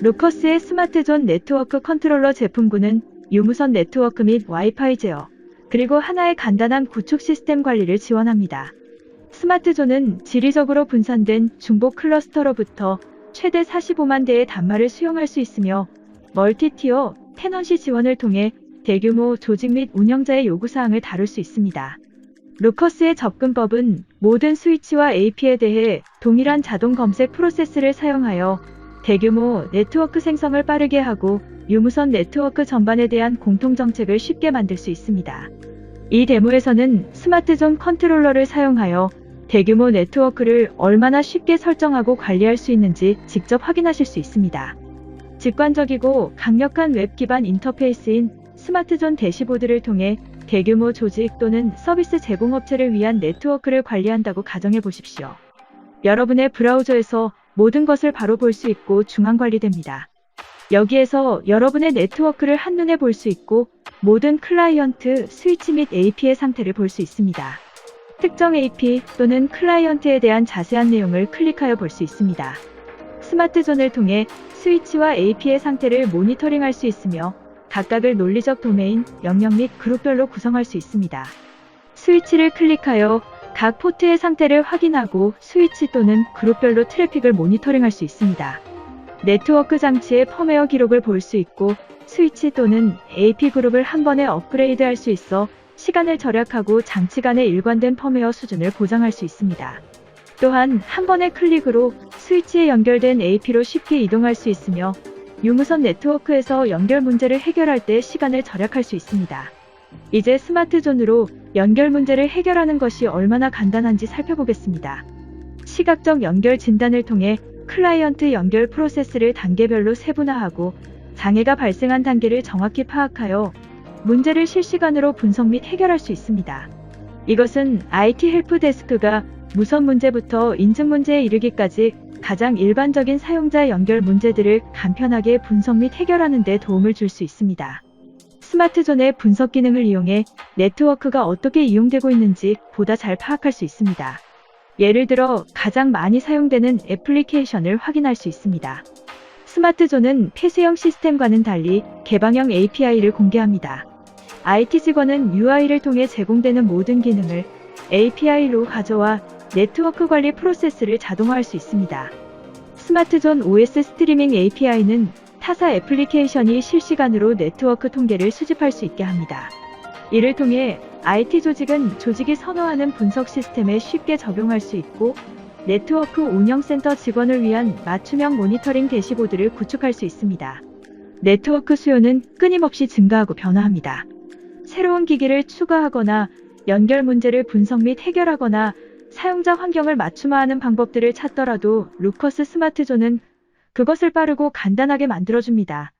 루커스의 스마트존 네트워크 컨트롤러 제품군은 유무선 네트워크 및 와이파이 제어, 그리고 하나의 간단한 구축 시스템 관리를 지원합니다. 스마트존은 지리적으로 분산된 중복 클러스터로부터 최대 45만 대의 단말을 수용할 수 있으며 멀티티어 테넌시 지원을 통해 대규모 조직 및 운영자의 요구사항을 다룰 수 있습니다. 루커스의 접근법은 모든 스위치와 AP에 대해 동일한 자동 검색 프로세스를 사용하여 대규모 네트워크 생성을 빠르게 하고 유무선 네트워크 전반에 대한 공통 정책을 쉽게 만들 수 있습니다. 이 데모에서는 스마트존 컨트롤러를 사용하여 대규모 네트워크를 얼마나 쉽게 설정하고 관리할 수 있는지 직접 확인하실 수 있습니다. 직관적이고 강력한 웹 기반 인터페이스인 스마트존 대시보드를 통해 대규모 조직 또는 서비스 제공업체를 위한 네트워크를 관리한다고 가정해 보십시오. 여러분의 브라우저에서 모든 것을 바로 볼 수 있고 중앙 관리됩니다. 여기에서 여러분의 네트워크를 한눈에 볼 수 있고 모든 클라이언트, 스위치 및 AP의 상태를 볼 수 있습니다. 특정 AP 또는 클라이언트에 대한 자세한 내용을 클릭하여 볼 수 있습니다. 스마트존을 통해 스위치와 AP의 상태를 모니터링할 수 있으며 각각을 논리적 도메인, 영역 및 그룹별로 구성할 수 있습니다. 스위치를 클릭하여 각 포트의 상태를 확인하고 스위치 또는 그룹별로 트래픽을 모니터링할 수 있습니다. 네트워크 장치의 펌웨어 기록을 볼 수 있고 스위치 또는 AP 그룹을 한 번에 업그레이드 할 수 있어 시간을 절약하고 장치 간의 일관된 펌웨어 수준을 보장할 수 있습니다. 또한 한 번의 클릭으로 스위치에 연결된 AP로 쉽게 이동할 수 있으며 유무선 네트워크에서 연결 문제를 해결할 때 시간을 절약할 수 있습니다. 이제 스마트존으로 연결 문제를 해결하는 것이 얼마나 간단한지 살펴보겠습니다. 시각적 연결 진단을 통해 클라이언트 연결 프로세스를 단계별로 세분화하고 장애가 발생한 단계를 정확히 파악하여 문제를 실시간으로 분석 및 해결할 수 있습니다. 이것은 IT 헬프 데스크가 무선 문제부터 인증 문제에 이르기까지 가장 일반적인 사용자 연결 문제들을 간편하게 분석 및 해결하는 데 도움을 줄 수 있습니다. 스마트존의 분석 기능을 이용해 네트워크가 어떻게 이용되고 있는지 보다 잘 파악할 수 있습니다. 예를 들어 가장 많이 사용되는 애플리케이션을 확인할 수 있습니다. 스마트존은 폐쇄형 시스템과는 달리 개방형 API를 공개합니다. IT 직원은 UI를 통해 제공되는 모든 기능을 API로 가져와 네트워크 관리 프로세스를 자동화할 수 있습니다. 스마트존 OS 스트리밍 API는 타사 애플리케이션이 실시간으로 네트워크 통계를 수집할 수 있게 합니다. 이를 통해 IT 조직은 조직이 선호하는 분석 시스템에 쉽게 적용할 수 있고 네트워크 운영센터 직원을 위한 맞춤형 모니터링 대시보드를 구축할 수 있습니다. 네트워크 수요는 끊임없이 증가하고 변화합니다. 새로운 기기를 추가하거나 연결 문제를 분석 및 해결하거나 사용자 환경을 맞춤화하는 방법들을 찾더라도 루커스 스마트존은 그것을 빠르고 간단하게 만들어줍니다.